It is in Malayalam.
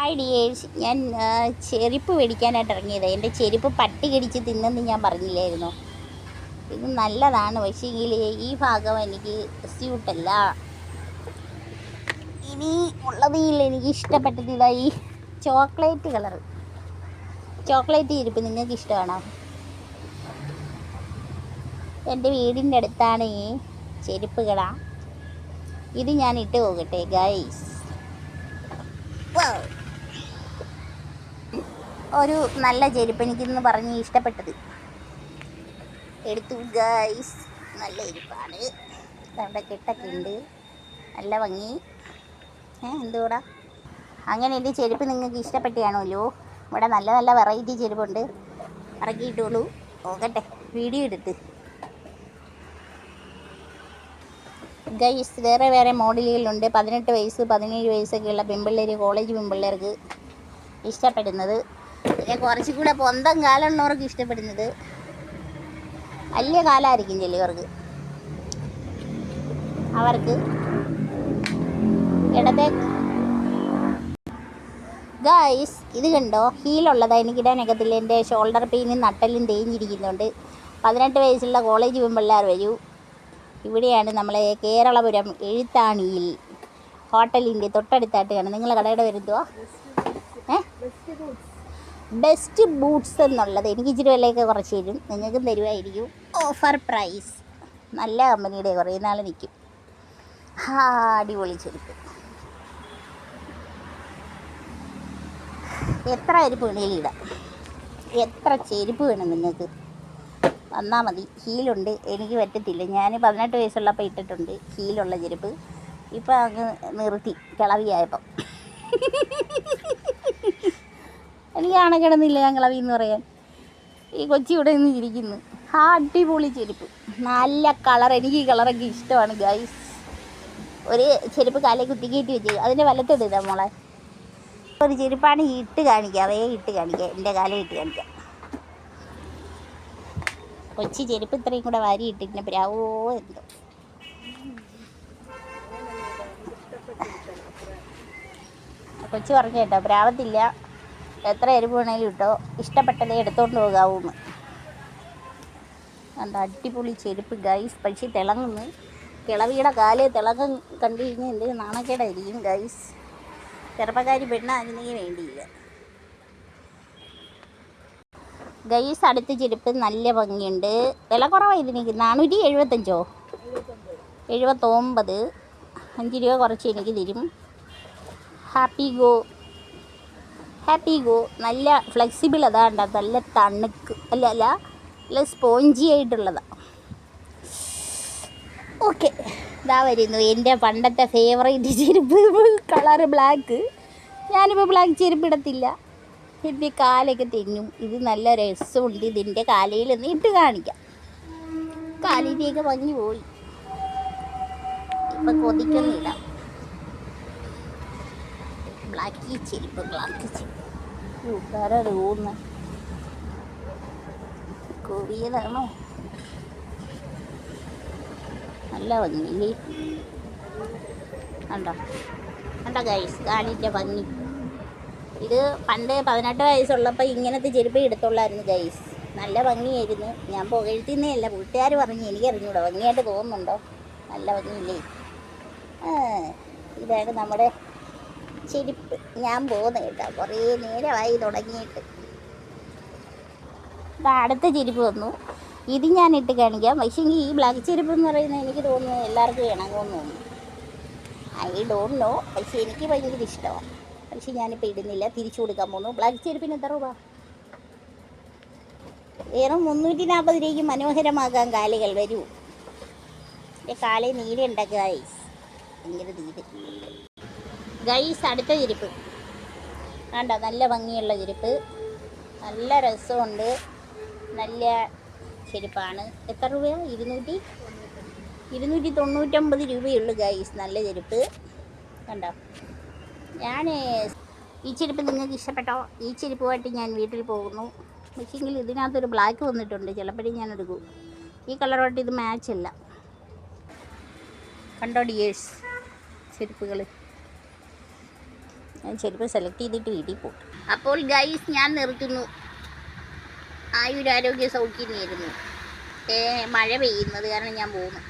ഹായ് ഡിയേഴ്സ് ഞാൻ ചെരുപ്പ് മേടിക്കാനായിട്ട് ഇറങ്ങിയത്. എന്റെ ചെരുപ്പ് പട്ടി കടിച്ച് തിന്നെന്ന് ഞാൻ പറഞ്ഞില്ലായിരുന്നു? ഇത് നല്ലതാണ്. പക്ഷേ എങ്കിൽ ഈ ഭാഗം എനിക്ക് സ്യൂട്ടല്ല ഇനി ഉള്ളതിൽ എനിക്ക് ഇഷ്ടപ്പെട്ടത് ഇതാ ഈ ചോക്ലേറ്റ് കളർ ചോക്ലേറ്റ് ചെരുപ്പ് നിങ്ങൾക്ക് ഇഷ്ടമാണോ? എന്റെ വീടിന്റെ അടുത്താണ് ഈ ചെരുപ്പ് കട ഇത് ഞാൻ ഇട്ട് പോകട്ടെ ഗൈസ് ഒരു നല്ല ചെരുപ്പ് എനിക്കിന്ന് പറഞ്ഞ് ഇഷ്ടപ്പെട്ടത്. എടുത്തു ഗൈസ് നല്ല ചെരുപ്പാണ്. അവിടെ കെട്ടൊക്കെ ഉണ്ട് നല്ല ഭംഗി. ഏ എന്തുകൂടാ അങ്ങനെ എന്റെ ചെരുപ്പ് നിങ്ങൾക്ക് ഇഷ്ടപ്പെട്ടാണല്ലോ ഇവിടെ നല്ല നല്ല വെറൈറ്റി ചെരുപ്പുണ്ട്. ഇറക്കിയിട്ടുള്ളൂ. നോക്കട്ടെ വീഡിയോ എടുത്ത്. ഗൈസ് വേറെ വേറെ മോഡലുകളുണ്ട്. പതിനെട്ട് വയസ്സ് പതിനേഴ് വയസ്സൊക്കെയുള്ള പെൺപിള്ളേർ കോളേജ് പെൺപിള്ളേർക്ക് ഇഷ്ടപ്പെടുന്നത്. പിന്നെ കുറച്ചും കൂടെ പൊന്തം കാലമുള്ളവർക്ക് ഇഷ്ടപ്പെടുന്നത് വലിയ കാലായിരിക്കും ചിലവർക്ക് അവർക്ക് ഇടത്തെ ഗായ്സ് ഇത് കണ്ടോ? ഹീലുള്ളതാ എനിക്കിടാനൊക്കത്തില്ല എന്റെ ഷോൾഡർ പെയിനും നട്ടലും തേഞ്ഞിരിക്കുന്നുണ്ട്. പതിനെട്ട് വയസ്സുള്ള കോളേജ് പെൺപിള്ളേർ വരൂ. ഇവിടെയാണ് നമ്മളെ കേരളപുരം എഴുത്താണിയിൽ ഹോട്ടലിന്റെ തൊട്ടടുത്തായിട്ട് കാണും നിങ്ങളെ കടയുടെ വരുത്തുവോ ഏ? ബെസ്റ്റ് ബൂട്ട്സ് എന്നുള്ളത് എനിക്ക് ഇച്ചിരി വിലയൊക്കെ കുറച്ച് തരും. നിങ്ങൾക്കും തരുമായിരിക്കും ഓഫർ പ്രൈസ് നല്ല കമ്പനിയുടെ കുറേ നാൾ നിൽക്കും. ഹാ അടിപൊളി ചെരുപ്പ്. എത്ര ചെരുപ്പ് വേണേലും ഇടാം? എത്ര ചെരുപ്പ് വേണം നിങ്ങൾക്ക്? വന്നാൽ മതി. ഹീലുണ്ട്. എനിക്ക് പറ്റത്തില്ല. ഞാൻ പതിനെട്ട് വയസ്സുള്ളപ്പോൾ ഇട്ടിട്ടുണ്ട്. ഹീലുള്ള ചെരുപ്പ്. ഇപ്പം അങ്ങ് നിർത്തി. കിളവിയായപ്പം. എനിക്ക് കിടന്നില്ല ഞാൻ കിളവി എന്ന് പറയാൻ. ഈ കൊച്ചി ഇവിടെ നിന്ന് ഇരിക്കുന്നു. അടിപൊളി ചെരുപ്പ്. നല്ല കളർ എനിക്ക് ഈ കളറൊക്കെ ഇഷ്ടമാണ് ഗൈസ് ഒരു ചെരുപ്പ് കാലേ കുത്തി കയറ്റി വെച്ച്. അതിന്റെ വലത്തിടാം മോളെ. ഒരു ചെരുപ്പാണ് ഇട്ട് കാണിക്കുക. അവയെ ഇട്ട് കാണിക്കുക. എന്റെ കാലം ഇട്ട് കാണിക്കുക. കൊച്ചി ചെരുപ്പ് ഇത്രയും കൂടെ വാരി ഇട്ടിട്ട് പ്രാവോ എന്തോ. കൊച്ചു പറഞ്ഞു കേട്ടോ പ്രാവത്തില്ല. എത്ര എരിവ് വേണേലും ഇട്ടോ. ഇഷ്ടപ്പെട്ടതേ എടുത്തോണ്ട് പോകാവൂന്ന്. കണ്ട അടിപൊളി ചെരുപ്പ് ഗൈസ് പക്ഷി തിളങ്ങുന്നു. കിളവിയുടെ കാൽ തിളക്കം കണ്ടു കഴിഞ്ഞാൽ എന്തെങ്കിലും നാണക്കേടായിരിക്കും ഗൈസ് ചെറുപ്പക്കാരി പെണ്ണായിരുന്നെങ്കിൽ വേണ്ടിയില്ല. ഗൈസ് അടുത്ത ചെരുപ്പ് നല്ല ഭംഗിയുണ്ട്. വില കുറവാണ് ഇതിന് നാനൂറ്റി എഴുപത്തഞ്ചോ? എഴുപത്തൊമ്പത്. അഞ്ച് രൂപ കുറച്ച് എനിക്ക് തരും. Happy go happy go. നല്ല ഫ്ലെക്സിബിൾ അതാണ്ട. നല്ല തണുക്ക്. അല്ല അല്ല നല്ല സ്പോഞ്ചി ആയിട്ടുള്ളതാണ് ഓക്കെ. ഇതാ വരുന്നു. എന്റെ പണ്ടത്തെ ഫേവറേറ്റ് ചെരുപ്പ്. Colour black. ഞാനിപ്പോൾ ബ്ലാക്ക് ചെരുപ്പ് ഇടത്തില്ല. എന്റെ കാലൊക്കെ തിന്നും. ഇത് നല്ല രസമുണ്ട്. ഇതിന്റെ കാലയിൽ നിന്ന് ഇട്ട് കാണിക്കാം. കാലിന്റെയൊക്കെ ഭംഗി പോയി. ഇപ്പം കൊതിക്കൊന്നുമില്ല ബ്ലാക്ക് ചെരുപ്പ് ബ്ലാക്ക് ചെരുപ്പ് കൂട്ടുകാരാണ് പോകുന്നത് കൊറിയതാണോ നല്ല കണ്ടോ? കണ്ടോ ഗൈസ് കാലിന്റെ ഭംഗി. ഇത് പണ്ട് പതിനെട്ട് വയസ്സുള്ളപ്പോൾ ഇങ്ങനത്തെ ചെരുപ്പ് എടുത്തുള്ളായിരുന്നു ഗൈസ് നല്ല ഭംഗിയായിരുന്നു. ഞാൻ പുകഴ്ത്തുന്നേ അല്ല വീട്ടുകാർ പറഞ്ഞു എനിക്ക് അറിഞ്ഞൂടാ ഭംഗിയായിട്ട് തോന്നുന്നുണ്ടോ? നല്ല ഭംഗിയില്ലേ? ഇതാണ് നമ്മുടെ ചെരുപ്പ്. ഞാൻ പോകുന്നത് കേട്ടോ. കുറേ നേരമായി തുടങ്ങിയിട്ട്. അടുത്ത ചെരുപ്പ് വന്നു. ഇത് ഞാൻ ഇട്ട് കാണിക്കാം. പക്ഷേ ഈ ബ്ലാക്ക് ചെരുപ്പ് എന്ന് പറയുന്നത് എനിക്ക് തോന്നുന്നു എല്ലാവർക്കും ഇണങ്ങുമെന്ന് തോന്നുന്നു. ഐ ഡോണ്ട് നോ പക്ഷേ എനിക്ക് ഭയങ്കര ഇഷ്ടമാണ്. പക്ഷേ ഞാനിപ്പോൾ ഇടുന്നില്ല. തിരിച്ചു കൊടുക്കാൻ പോകുന്നു. ബ്ലാക്ക് ചെരുപ്പിന് എത്ര രൂപ? വെറും മുന്നൂറ്റി നാൽപ്പത് രൂപയ്ക്ക് മനോഹരമാക്കാൻ കാലുകൾ വരൂ. എന്റെ കാലേ നീല ഉണ്ടാക്കുക ഭയങ്കര നീര് ഗൈസ് അടുത്ത ചിരിപ്പ്. വേണ്ട നല്ല ഭംഗിയുള്ള ചിരിപ്പ്. നല്ല രസമുണ്ട്. നല്ല ചെരുപ്പാണ്. എത്ര രൂപയാണ് ഇരുന്നൂറ്റി? ഇരുന്നൂറ്റി തൊണ്ണൂറ്റൊമ്പത് രൂപയുള്ളു ഗൈസ് നല്ല ചെരുപ്പ്. കണ്ടോ? ഞാൻ ഈ ചെരുപ്പ് നിങ്ങൾക്ക് ഇഷ്ടപ്പെട്ടോ? ഈ ചെരുപ്പുമായിട്ട് ഞാൻ വീട്ടിൽ പോകുന്നു. പക്ഷേങ്കിൽ ഇതിനകത്തൊരു ബ്ലാക്ക് വന്നിട്ടുണ്ട്. ചിലപ്പോഴും ഞാൻ എടുക്കും. ഈ കളറുമായിട്ട് ഇത് മാച്ച് അല്ല. കണ്ടോ ഡിയേഴ്സ്? ചെരുപ്പുകൾ ഞാൻ ചെരുപ്പ് സെലക്ട് ചെയ്തിട്ട് വീട്ടിൽ പോകും. അപ്പോൾ ഗൈസ് ഞാൻ നിർത്തുന്നു. ആയുരാരോഗ്യ സൗഖ്യം നേരുന്നു. മഴ പെയ്യുന്നത് കാരണം ഞാൻ പോകുന്നു.